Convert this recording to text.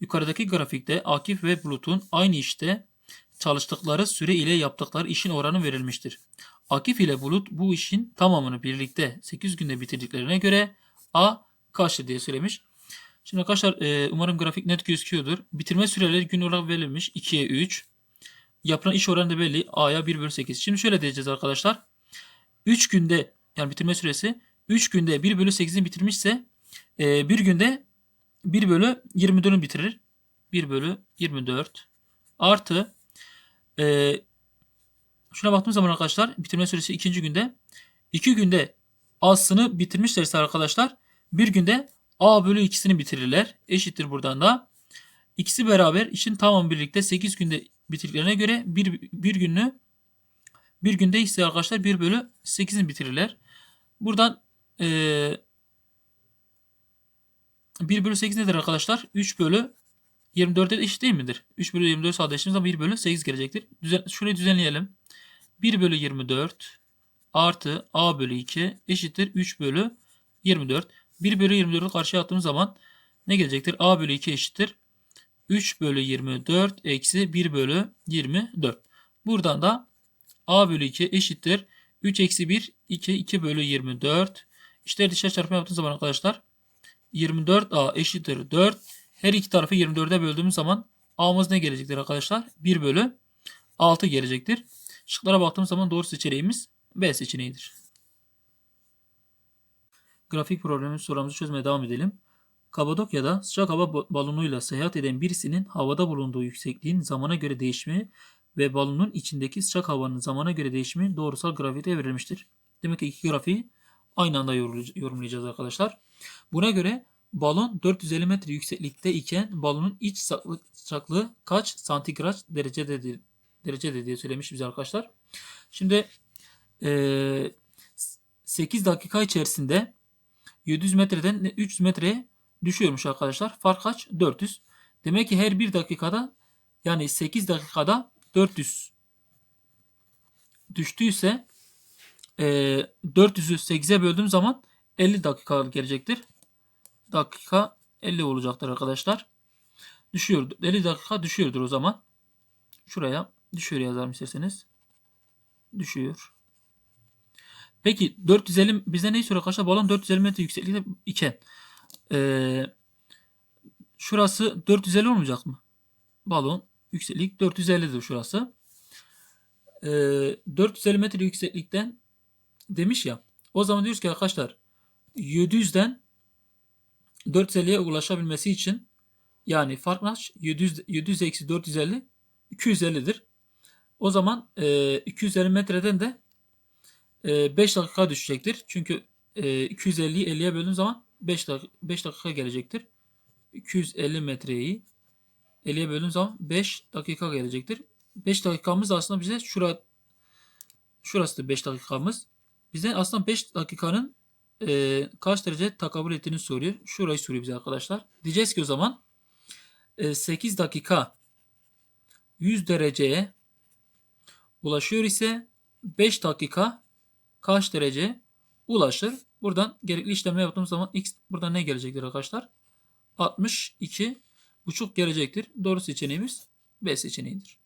Yukarıdaki grafikte Akif ve Bulut'un aynı işte çalıştıkları süre ile yaptıkları işin oranı verilmiştir. Akif ile Bulut bu işin tamamını birlikte 8 günde bitirdiklerine göre A kaçtır diye söylemiş. Şimdi arkadaşlar e, umarım grafik net gözüküyordur. Bitirme süreleri gün olarak verilmiş. 2'ye 3. Yapılan iş oranı da belli. A'ya 1 bölü 8. Şimdi şöyle diyeceğiz arkadaşlar. 3 günde yani bitirme süresi 3 günde 1 bölü 8'ini bitirmişse e, bir günde 1 bölü 24'ünü bitirir. 1 bölü 24 artı e, şuna baktığımız zaman arkadaşlar bitirme süresi ikinci günde 2 günde A'sını bitirmişlerse arkadaşlar bir günde A bölü ikisini bitirirler. Eşittir buradan da. İkisi beraber işin tamamı birlikte 8 günde bitirdiklerine göre bir, bir günlü bir günde ise arkadaşlar 1 bölü 8'ini bitirirler. Buradan eee 1 bölü 8 nedir arkadaşlar? 3 bölü 24'e de eşit değil midir? 3 bölü 24 sadeleştiğimiz zaman 1 bölü 8 gelecektir. Düzen, şurayı düzenleyelim. 1 bölü 24 artı a bölü 2 eşittir 3 bölü 24. 1 bölü 24'ü karşıya attığımız zaman ne gelecektir? a bölü 2 eşittir. 3 bölü 24 eksi 1 bölü 24. Buradan da a bölü 2 eşittir. 3 eksi 1 2 2 bölü 24. İşte dışarı çarpma yaptığımız zaman arkadaşlar 24a eşittir 4. Her iki tarafı 24'e böldüğümüz zaman a'mız ne gelecektir arkadaşlar? 1 bölü 6 gelecektir. Şıklara baktığımız zaman doğru seçeneğimiz B seçeneğidir. Grafik problemi sorumuzu çözmeye devam edelim. Kapadokya'da sıcak hava ba- balonuyla seyahat eden birisinin havada bulunduğu yüksekliğin zamana göre değişimi ve balonun içindeki sıcak havanın zamana göre değişimi doğrusal grafikte verilmiştir. Demek ki iki grafiği aynı anda yorumlay- yorumlayacağız arkadaşlar. Buna göre balon 450 metre yükseklikte iken balonun iç sıcaklığı kaç santigrat derecededir, derecede diye söylemiş bize arkadaşlar. Şimdi eee 8 dakika içerisinde 700 metreden 300 metreye düşüyormuş arkadaşlar. Fark kaç? 400. Demek ki her bir dakikada yani 8 dakikada 400 düştüyse eee 400'ü 8'e böldüğüm zaman 50 dakika gelecektir. Dakika 50 olacaktır arkadaşlar. Düşüyor. 50 dakika düşüyordur o zaman. Şuraya düşüyor yazarım isterseniz. Düşüyor. Peki 450 bize neyi soruyor arkadaşlar? Balon 450 metre yükseklikte iken ee, şurası 450 olmayacak mı? Balon yükseklik 450'dir şurası. Ee, 450 metre yükseklikten demiş ya. O zaman diyoruz ki arkadaşlar 700'den 450'ye ulaşabilmesi için yani fark kaç? 700, 700 eksi 450 250'dir. O zaman e, 250 metreden de e, 5 dakika düşecektir. Çünkü e, 250'yi 50'ye böldüğün zaman 5 dakika, 5 dakika gelecektir. 250 metreyi 50'ye böldüğün zaman 5 dakika gelecektir. 5 dakikamız aslında bize şura şurası da 5 dakikamız. Bize aslında 5 dakikanın e, kaç derece takabül ettiğini soruyor. Şurayı soruyor bize arkadaşlar. Diyeceğiz ki o zaman e, 8 dakika 100 dereceye ulaşıyor ise 5 dakika kaç derece ulaşır? Buradan gerekli işlemleri yaptığımız zaman x buradan ne gelecektir arkadaşlar? 62 buçuk gelecektir. Doğru seçeneğimiz B seçeneğidir.